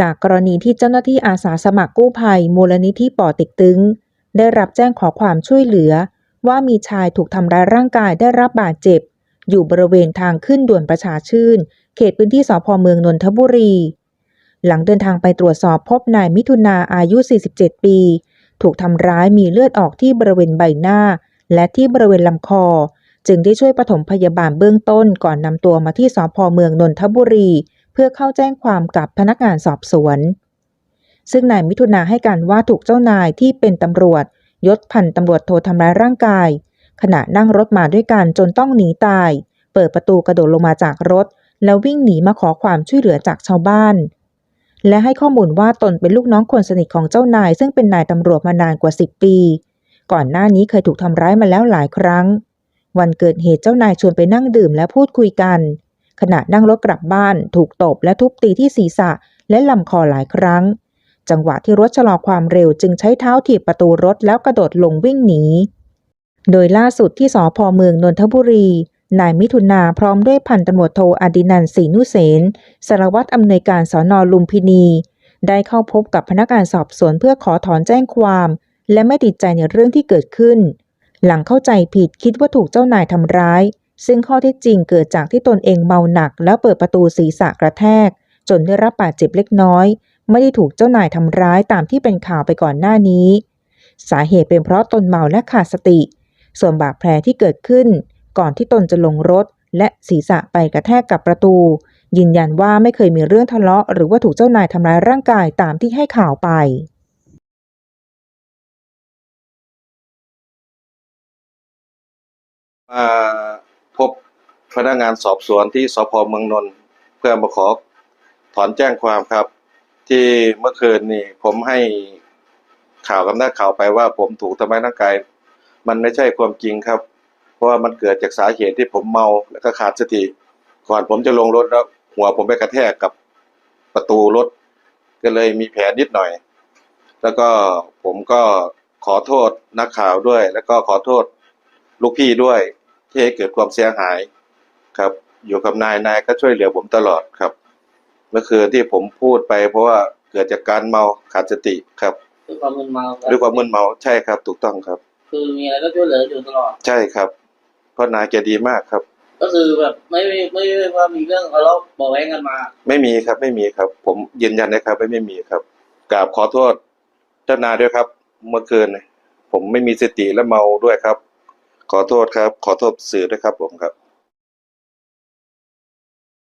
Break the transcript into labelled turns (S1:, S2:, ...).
S1: จากกรณีที่เจ้าหน้าที่อาสาสมัครกู้ภัย มูลนิธิป่อเต็กตึง ได้รับแจ้งขอความช่วยเหลือ ว่ามีชายถูกทำร้ายร่างกายได้รับบาดเจ็บ อยู่บริเวณทางขึ้นด่วนประชาชื่น เขตพื้นที่สพเมืองนนทบุรี หลังเดินทางไปตรวจสอบพบนายมิถุนาอายุ 47 ปี ถูกทำร้ายมีเลือดออกที่บริเวณใบหน้า และที่บริเวณลำคอ จึงได้ช่วยปฐมพยาบาลเบื้องต้นก่อนนำตัวมาที่สพเมืองนนทบุรี พื่อเข้าแจ้งความกับพนักงานสอบสวน ซึ่งนายมิถุนาให้การว่าถูกเจ้านายที่เป็นตำรวจ ยศพันตำรวจโทรทำร้ายร่างกาย ขณะนั่งรถมาด้วยกันจนต้องหนีตาย เปิดประตูกระโดดลงมาจากรถ แล้ววิ่งหนีมาขอความช่วยเหลือจากชาวบ้าน และให้ข้อมูลว่าตนเป็นลูกน้องคนสนิทของเจ้านาย ซึ่งเป็นนายตำรวจมานานกว่า 10 ปี ก่อนหน้านี้เคยถูกทำร้ายมาแล้วหลายครั้ง วันเกิดเหตุเจ้านายชวนไปนั่งดื่มและพูดคุยกัน ขณะนั่งรถกลับบ้านถูกตบและทุบตีที่ศีรษะและลำคอหลายครั้ง จังหวะที่รถชะลอความเร็วจึงใช้เท้าถีบประตูรถแล้วกระโดดลงวิ่งหนี โดยล่าสุดที่สพเมืองนนทบุรี นายมิถุนาพร้อมด้วยพันตำรวจโทอดินันท์ศรีนุเสนสารวัตรอำนวยการสอนอลุมพินี ได้เข้าพบกับพนักงานสอบสวนเพื่อขอถอนแจ้งความ และไม่ติดใจในเรื่องที่เกิดขึ้น หลังเข้าใจผิดคิดว่าถูกเจ้านายทำร้าย ซึ่งข้อเท็จจริงเกิดจากที่ตนเองเมาหนัก แล้วเปิดประตูศีรษะกระแทก จนได้รับบาดเจ็บเล็กน้อย ไม่ได้ถูกเจ้านายทำร้ายตามที่เป็นข่าวไปก่อนหน้านี้ สาเหตุเป็นเพราะตนเมาและขาดสติ ส่วนบาดแผลที่เกิดขึ้น ก่อนที่ตนจะลงรถ และศีรษะไปกระแทกกับประตู ยืนยันว่าไม่เคยมีเรื่องทะเลาะ หรือว่าถูกเจ้านายทำร้ายร่างกายตามที่ให้ข่าวไป
S2: มา พนักงานสอบสวนที่สพเมืองนนท์เพื่อมาขอถอนแจ้งความครับ ที่เมื่อคืนนี่ผมให้ข่าวกับนักข่าวไปว่า ผมถูกทำร้ายร่างกายมันไม่ใช่ความจริงครับ เพราะว่ามันเกิดจากสาเหตุที่ผมเมาแล้วก็ขาดสติก่อนผมจะลงรถแล้วหัวผมไปกระแทกกับประตูรถ ก็เลยมีแผลนิดหน่อย แล้วก็ผมก็ขอโทษนักข่าวด้วย แล้วก็ขอโทษลูกพี่ด้วยที่ให้เกิดความเสียหาย ครับ อยู่กับนายนายก็ช่วยเหลือผมตลอดครับเมื่อคืนที่ผมพูดไป เพราะว่าเกิดจากการเมาขาดสติครับ
S3: ด้วยความมึนเมา
S2: ด้วยความมึนเมาใช่ครับ ถูกต้องครับ
S3: คือมีอะไรก็ช่วยเหลืออยู่ตลอด
S2: ใช่ครับเพราะนายแกดีมากครับ
S3: ก็คือแบบไม่ไม่ไม่ไม่ว่ามีเรื่องทะเลาะเบาะแว้งกันมา
S2: ไม่มีครับ ไม่มีครับ ผมยืนยันนะครับไม่ไม่มีครับกราบขอโทษเจ้านายด้วยครับ เมื่อคืนผมไม่มีสติและเมาด้วยครับ ขอโทษครับ ขอโทษสื่อด้วยครับผมครับ